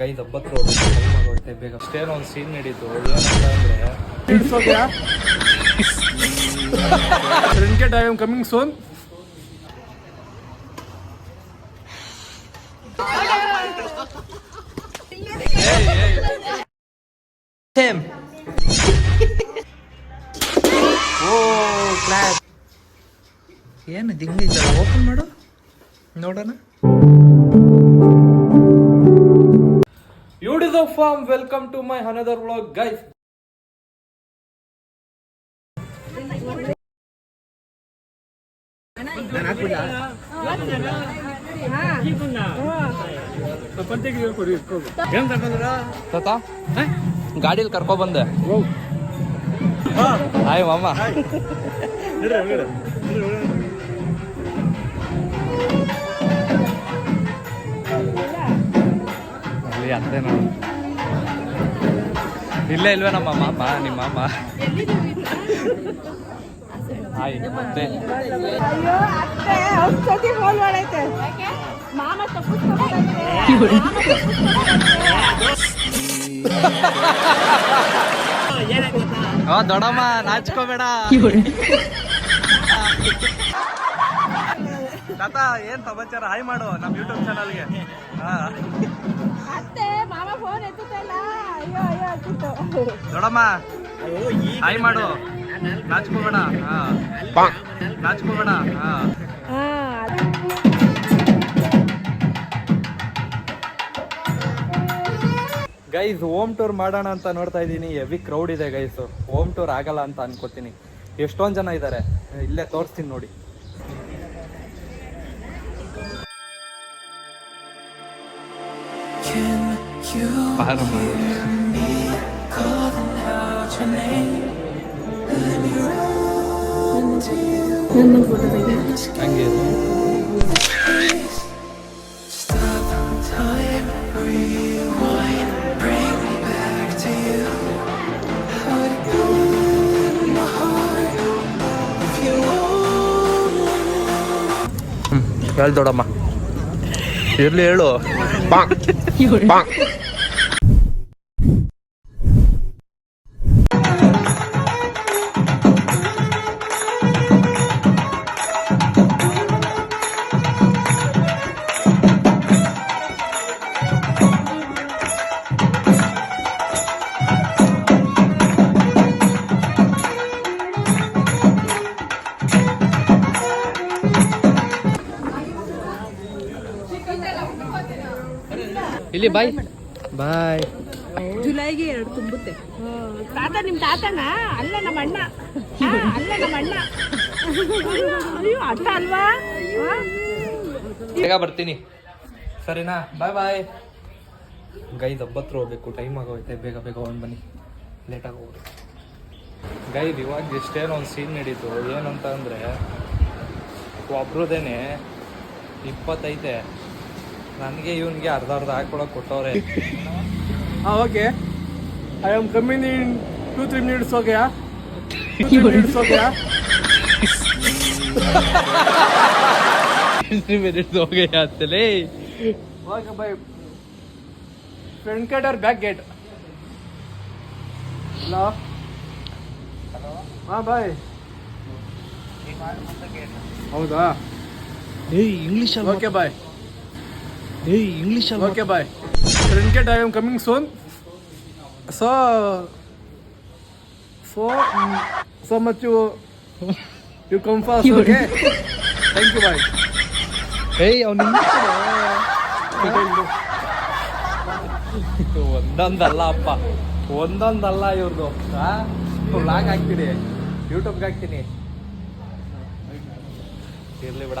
Guys ಹಬ್ಬತ್ರ ಹೋಗುತ್ತೆ ಬೇಗ ಅಷ್ಟೇ ಒಂದು ಸೀನ್ ನಡೀತು. ಏನಂತ ಅಂದ್ರೆ. I I coming soon. Same O class ಏನು ದಿಂಗೈತಲ್ಲ ಓಪನ್ ಮಾಡು. ನೋಡೋಣ. Off farm welcome to my another vlog guys ತಾತ? ಗಾಡಿಯಲ್ಲಿ ಕರ್ಕೊ ಬಂದೆ. ಹಾಯ್ ಮಾಮ. ಅತ್ತೆ ನೋಡು. ಇಲ್ಲೇ ಇಲ್ವೇ ನಮ್ಮ ಮಾಮ ನಿಮ್ಮ ಮಾಮ. ಹಾಯ್ ಮತ್ತೆ? ಅಯ್ಯೋ ಅತ್ತೆ ಔಷಧಿ ಫೋನ್ ಮಾಡೈತೆ ಮಾಮ ತಪ್ಪಿಸ್ಕೊಂಡ್ಬಂದ್ರೆ. ಓ ದೊಡ್ಡಮ್ಮ ನಾಚ್ಕೋಬೇಡ. ತಾತ ಏನ್ ಸಮಾಚಾರ? ಹಾಯ್ ಮಾಡು ನಮ್ಮ ಯೂಟ್ಯೂಬ್ ಚಾನಲ್ಗೆ ಹಾ ಅತ್ತೆ ಮಾಮ ಫೋನ್ ಎತ್ತುತ್ತಲ್ಲ. ಅಯ್ಯೋ ಅಯ್ಯೋ ಅತ್ತಿತ್ತು ನೋಡಮ್ಮ. ಹಾಯ್ ಮಾಡು. ನಾಚ್ಕೋಬೇಡ ಹಾ. ನಾಚ್ಕೋಬೇಡ ಹಾ. ಗೈಸ್ ಹೋಮ್ ಟೂರ್ ಮಾಡೋಣ ಅಂತ ನೋಡ್ತಾ ಇದ್ದೀನಿ. ಹೆವಿ ಕ್ರೌಡ್ ಇದೆ ಗೈಸ್ ಹೋಮ್ ಟೂರ್ ಆಗಲ್ಲ ಅಂತ ಅನ್ಕೋತೀನಿ. ಎಷ್ಟೊಂದು ಜನ ಇದ್ದಾರೆ ಇಲ್ಲೇ ತೋರಿಸ್ತೀನಿ ನೋಡಿ. ಹಂಗೆ ಇದು. ಹ್ಮ್, ಹೇಳ್ ದೊಡ್ಡಮ್ಮ ಇರ್ಲಿ ಹೇಳು 有人 ಇಲ್ಲಿ ಬಾಯ್. ಬಾಯ್. ಜುಲೈಗೆ ಎರಡು ತುಂಬುತ್ತೆ. ತಾತ ನಿಮ್ ತಾತನ? ಅಲ್ಲ ನಮ್ಮ ಅಣ್ಣ. ಅಲ್ಲ ನಮ್ಮ ಅಣ್ಣ. ಅಯ್ಯೋ ಅಣ್ಣ ಅಲ್ವಾ? ಬೇಗ ಬರ್ತೀನಿ. ಸರಿನಾ? ಬಾಯ್ ಬಾಯ್. ಗೈದ್ ಹಬ್ಬತ್ರ ಹೋಗ್ಬೇಕು. ಟೈಮ್ ಆಗೋಯ್ತೆ. ಬೇಗ ಬೇಗ ಒಂದು ಬನ್ನಿ. ಲೇಟಾಗಿ ಹೋಗ್ರಿ ಗೈದ್ ಇವಾಗ ಎಷ್ಟೇನೋ ಒಂದು ಸೀನ್ ನಡೀತು ಏನಂತ ಅಂದರೆ ಒಬ್ರದೇನೆ ಇಪ್ಪತ್ತೈತೆ. ನನಗೆ ಇವನಿಗೆ ಅರ್ಧ ಅರ್ಧ ಹಾಕೊಳಕ್ ಕೊಟ್ಟವ್ರೆ. Okay I am coming in two three minutes okay minutes okay three minutes okay ಅಂತಲೇ okay bye front gate or back gate hello hello ಹಾಂ ಬಾಯ್ ಹೌದಾ? ಏ ಇಂಗ್ಲೀಷ್ ಓಕೆ ಬಾಯ್ ಏ English okay bye cricket I am coming soon so so so much you you come okay thank you bye ಏಯ್ ಅವ್ನು ಒಂದೊಂದಲ್ಲ ಅಪ್ಪ. ಒಂದೊಂದಲ್ಲ ಇವ್ರದ್ದು long log ಹಾಕ್ತೀನಿ. ಯೂಟ್ಯೂಬ್ಗೆ ಹಾಕ್ತೀನಿ. ಇರಲಿ ಬಿಡ.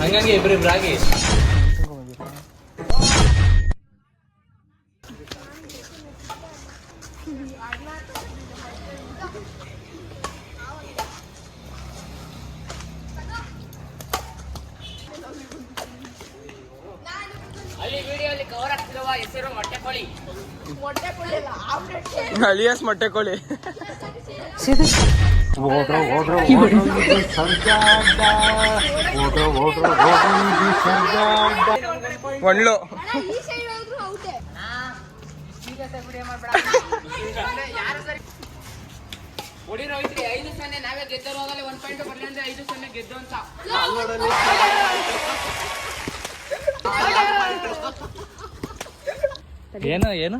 ಹಂಗಂಗೆ ಇಬ್ರಿಬ್ರಾಗಿ ಅಲಿಯಾಸ್ ಮೊಟ್ಟೆ ಕೋಳಿ. ಒಳ್ಳು ಐದು ಸೊನ್ನೆ ನಾವೇ ಗೆದ್ದರು ಹೋಗಲ್ಲ ಒಂದ್ ಪಾಯಿಂಟ್ ಬರ್ಲಿ ಅಂದ್ರೆ ಐದು ಸೊನ್ನೆ ಗೆದ್ದು ಅಂತ ಏನು ಏನು?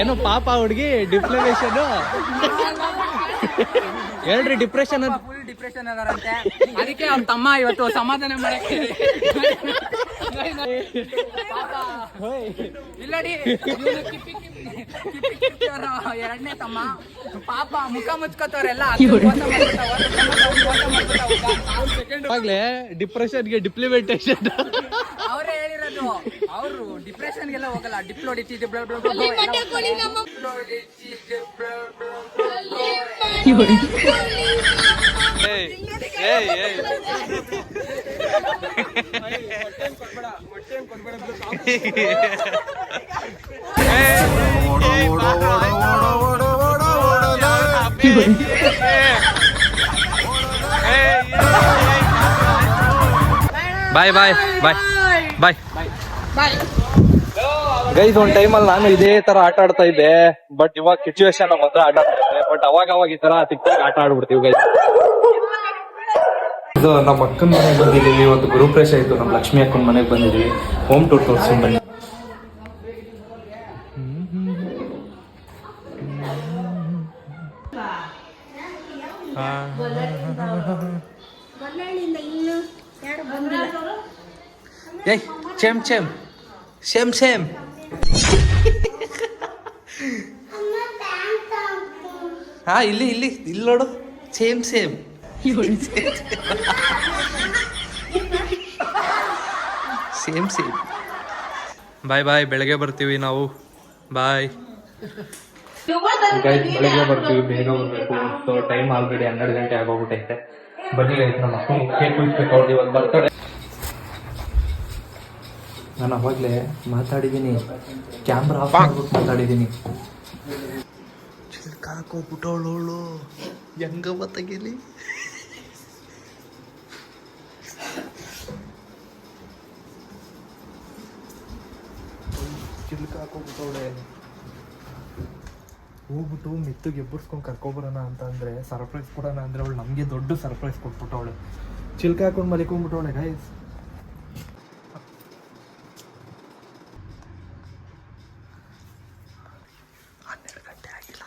ಏನು ಪಾಪ ಹುಡುಗಿ ಡಿಪ್ಲೊಮೇಷನ್ ಹೇಳ್ರಿ ಡಿಪ್ರೆಷನ್ ಫುಲ್ ಡಿಪ್ರೆಷನ್ ಅದಾರಂತೆ. ಅದಕ್ಕೆ ಅವ್ರ ತಮ್ಮ ಇವತ್ತು ಸಮಾಧಾನ ಮಾಡಕ್ಕೆ. ಇಲ್ಲಡಿ ಎರಡನೇ ತಮ್ಮ. ಪಾಪ ಮುಖ ಮುಚ್ಕೋತವ್ರೆಲ್ಲ ಆಗ್ಲೇ ಡಿಪ್ರೆಷನ್ಗೆ ಡಿಪ್ಲಿಮೆಂಟೇಷನ್ ಅವರೇ ಹೇಳಿರೋದು ಅವರು ಡಿಪ್ರೆಷನ್ಗೆಲ್ಲ ಹೋಗಲ್ಲ ಡಿಪ್ಲೋ ಡಿಚಿ ಬಾಯ್ bye bye bye bye guys ಒಂದ್ ಟೈಮಲ್ಲಿ ನಾನು ಇದೇ ತರ ಆಟ ಆಡ್ತಾ ಇದ್ದೆ ಬಟ್ ಇವಾಗ ಸಿಚುವೇಶನ್ ಮಾತ್ರ ಆಟ ಆಡ್ತಾರೆ ಬಟ್ ಅವಾಗ ಅವಾಗ ಈ ತರ ಸಿಕ್ಕಾಗ ಆಟ ಆಡ್ಬಿಡ್ತೀವಿ ಗೈಸ್ ಇದು ನಮ್ಮ ಅಕ್ಕನ ಮನೆಗೆ ಬಂದಿದ್ದೀವಿ. ಒಂದು ಗುರುಪ್ರೇಷ ಇತ್ತು. ನಮ್ಮ ಲಕ್ಷ್ಮಿ ಅಕ್ಕನ ಮನೆಗೆ ಬಂದಿದ್ದೀವಿ. ಹೋಮ್ ಟೂರ್ ತೋರಿಸ್ಕೊಂಡು ಬನ್ನಿ. ಏಯ್ ಚೆಮ್ ಚೆಮ್ ಸೇಮ್ ಸೇಮ್ ಹಾ ಇಲ್ಲಿ ಇಲ್ಲಿ ಇಲ್ಲಿ ನೋಡು. Same same same same bye bye ಬೆಳಗ್ಗೆ ಬರ್ತೀವಿ ನಾವು. ಬಾಯ್. ಬೆಳಗ್ಗೆ ಬರ್ತೀವಿ ಬೇಗ ಬರಬೇಕು. ಸೊ ಟೈಮ್ ಆಲ್ರೆಡಿ ಹನ್ನೆರಡು ಗಂಟೆ ಆಗೋಗ್ಬಿಟ್ಟೈತೆ ಬನ್ನಿ ನಮ್ಮ ಅಕ್ಕ ಕೇಕ್ ಕುಯ್ಸ್ಬೇಕು ಅವ್ರದ್ದು ಇವಾಗ ಬರ್ತಡೆ ನಾನು ಅವಾಗಲೇ ಮಾತಾಡಿದ್ದೀನಿ. ಕ್ಯಾಮ್ರಾ ಆಫ್ ಮಾಡ್ಬಿಟ್ಟು ಮಾತಾಡಿದ್ದೀನಿ. ಚಿಲ್ಕಾಕೋಗ್ಬಿಟ್ಟವಳು ಹೆಂಗವ ತೆಗೀಲಿ? ಚಿಲ್ಕಾಕೋಗ್ಬಿಟ್ಟವಳೆ ಹೋಗ್ಬಿಟ್ಟು ಮೆತ್ತಗೆ ಎಬ್ಬರ್ಸ್ಕೊಂಡು ಕರ್ಕೊಬರೋಣ ಅಂತ ಅಂದ್ರೆ ಸರ್ಪ್ರೈಸ್ ಕೊಡೋಣ ಅಂದ್ರೆ ಅವಳು ನಮಗೆ ದೊಡ್ಡ ಸರ್ಪ್ರೈಸ್ ಕೊಟ್ಬಿಟ್ಟವಳೆ ಚಿಲ್ಕ ಹಾಕೊಂಡು ಮಲಿಕೊಂಡ್ಬಿಟ್ಟವಳೆ ಗೈಸ್ ಹನ್ನೆರಡು ಗಂಟೆ ಆಗಿಲ್ಲ.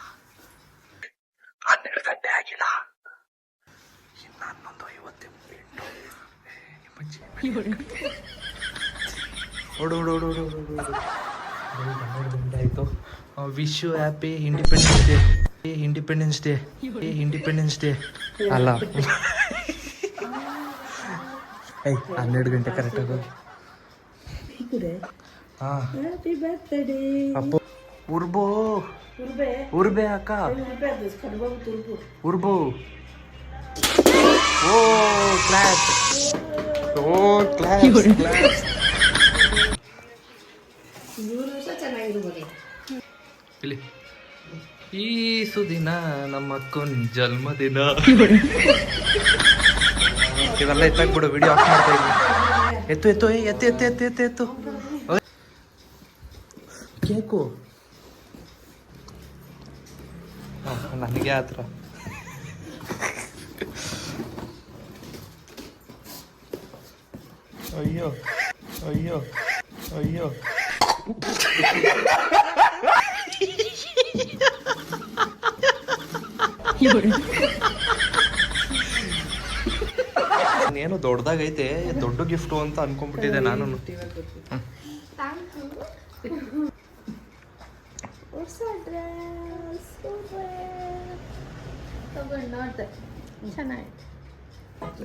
ಹನ್ನೆರಡು ಗಂಟೆ ಆಯಿತು wish you happy independence day. Independence day. Independence day. ಅಲ್ಲ. ಏಯ್ ಹನ್ನೆರಡು ಗಂಟೆ ಕರೆಕ್ಟಾಗಿ ಹೋಗಿ. ಹಾಂ. ಅಪ್ಪು. ಉರ್ಬೋ. ಉರ್ಬೆ. ಅಕ್ಕ. ಉರ್ಬೋ ಓ ಕ್ಲಾಪ್ ಓ ಕ್ಲಾಪ್ ಇಲ್ಲಿ. ಈ ಸುದಿನ ನಮ್ಮ ಅಕ್ಕನ ಜನ್ಮದಿನ. ಇವೆಲ್ಲ ಎತ್ತಾಕ್ಬಿಡು ವಿಡಿಯೋ ಆಫ್ ಮಾಡ್ತಾ ಇದ್ದೀನಿ. ಎತ್ತು ಎತ್ತು ಎತ್ತು ಎತ್ತು ಎತ್ತು ಎತ್ತು ಎತ್ತು. ಕೇಕು. ನನಗೆ ಆ ಅಯ್ಯೋ ಅಯ್ಯೋ ಅಯ್ಯೋ. ಏನು ದೊಡ್ಡದಾಗೈತೆ ದೊಡ್ಡ ಗಿಫ್ಟು ಅಂತ ಅನ್ಕೊಂಡ್ಬಿಟ್ಟಿದ್ದೆ ನಾನು.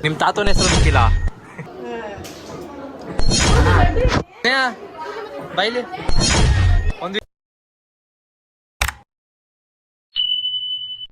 ನಿಮ್ ತಾತನ ಹೆಸರು ಗೊತ್ತಿಲ್ಲ Baile?